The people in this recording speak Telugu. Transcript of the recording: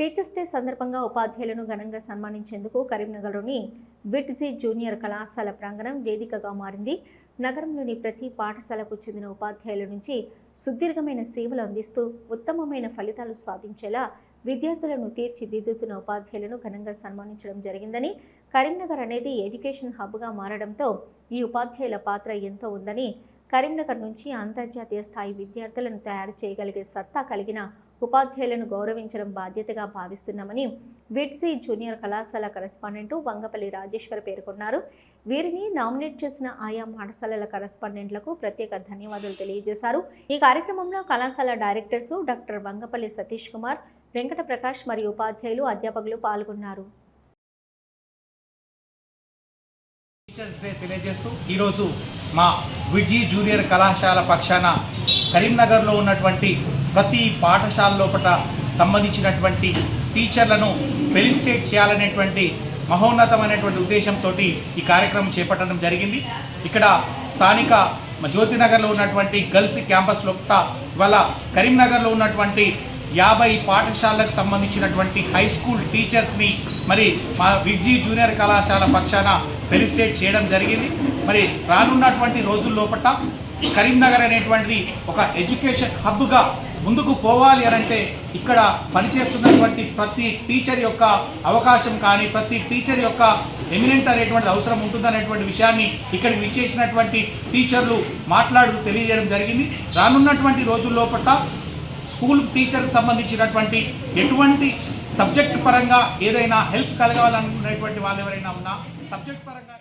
టీచర్స్ డే సందర్భంగా ఉపాధ్యాయులను ఘనంగా సన్మానించేందుకు కరీంనగర్లోని విట్జీ జూనియర్ కళాశాల ప్రాంగణం వేదికగా మారింది. నగరంలోని ప్రతి పాఠశాలకు చెందిన ఉపాధ్యాయుల నుంచి సుదీర్ఘమైన సేవలు అందిస్తూ ఉత్తమమైన ఫలితాలు సాధించేలా విద్యార్థులను తీర్చిదిద్దుతున్న ఉపాధ్యాయులను ఘనంగా సన్మానించడం జరిగిందని కరీంనగర్ అనేది ఎడ్యుకేషన్ హబ్గా మారడంతో ఈ ఉపాధ్యాయుల పాత్ర ఎంతో ఉందని కరీంనగర్ నుంచి అంతర్జాతీయ స్థాయి విద్యార్థులను తయారు చేయగలిగే సత్తా కలిగిన ఉపాధ్యాయులను గౌరవించడం బాధ్యతగా భావిస్తున్నామని విట్సీ జూనియర్ కళాశాల కరెస్పాండెంట్ వంగపల్లి రాజేశ్వర్ పేర్కొన్నారు. వీరిని నామినేట్ చేసిన ఆయా పాఠశాలల కరెస్పాండెంట్లకు ప్రత్యేక ధన్యవాదాలు తెలియజేశారు. ఈ కార్యక్రమంలో కళాశాల డైరెక్టర్స్ డాక్టర్ వంగపల్లి సతీష్ కుమార్ వెంకట ప్రకాష్ మరియు ఉపాధ్యాయులు అధ్యాపకులు పాల్గొన్నారు. టీచర్స్ డే తెలియజేస్తూ ఈరోజు మా విజి జూనియర్ కళాశాల పక్షాన కరీంనగర్లో ఉన్నటువంటి ప్రతి పాఠశాల లోపల సంబంధించినటువంటి టీచర్లను ఫెలిసిటేట్ చేయాలనేటువంటి మహోన్నతమైనటువంటి ఉద్దేశంతో ఈ కార్యక్రమం చేపట్టడం జరిగింది. ఇక్కడ స్థానిక జ్యోతినగర్లో ఉన్నటువంటి గర్ల్స్ క్యాంపస్ లోపల ఇవాళ కరీంనగర్లో ఉన్నటువంటి యాభై పాఠశాలకు సంబంధించినటువంటి హై స్కూల్ టీచర్స్ని మరి మా విజీ జూనియర్ కళాశాల పక్షాన ఫెలిసిటేట్ చేయడం జరిగింది. మరి రానున్నటువంటి రోజుల లోపల కరీంనగర్ అనేటువంటిది ఒక ఎడ్యుకేషన్ హబ్గా ముందుకు పోవాలి అని అంటే ఇక్కడ పనిచేస్తున్నటువంటి ప్రతి టీచర్ యొక్క అవకాశం కానీ ప్రతి టీచర్ యొక్క ఎమినెంట్ అనేటువంటి అవసరం ఉంటుందనేటువంటి విషయాన్ని ఇక్కడికి విచ్చేసినటువంటి టీచర్లు మాట్లాడుతూ తెలియజేయడం జరిగింది. రానున్నటువంటి రోజుల్లో లోపల స్కూల్ టీచర్కి సంబంధించినటువంటి ఎటువంటి సబ్జెక్ట్ పరంగా ఏదైనా హెల్ప్ కలగాలనుకునేటువంటి వాళ్ళు ఎవరైనా ఉన్నా సబ్జెక్ట్ పరంగా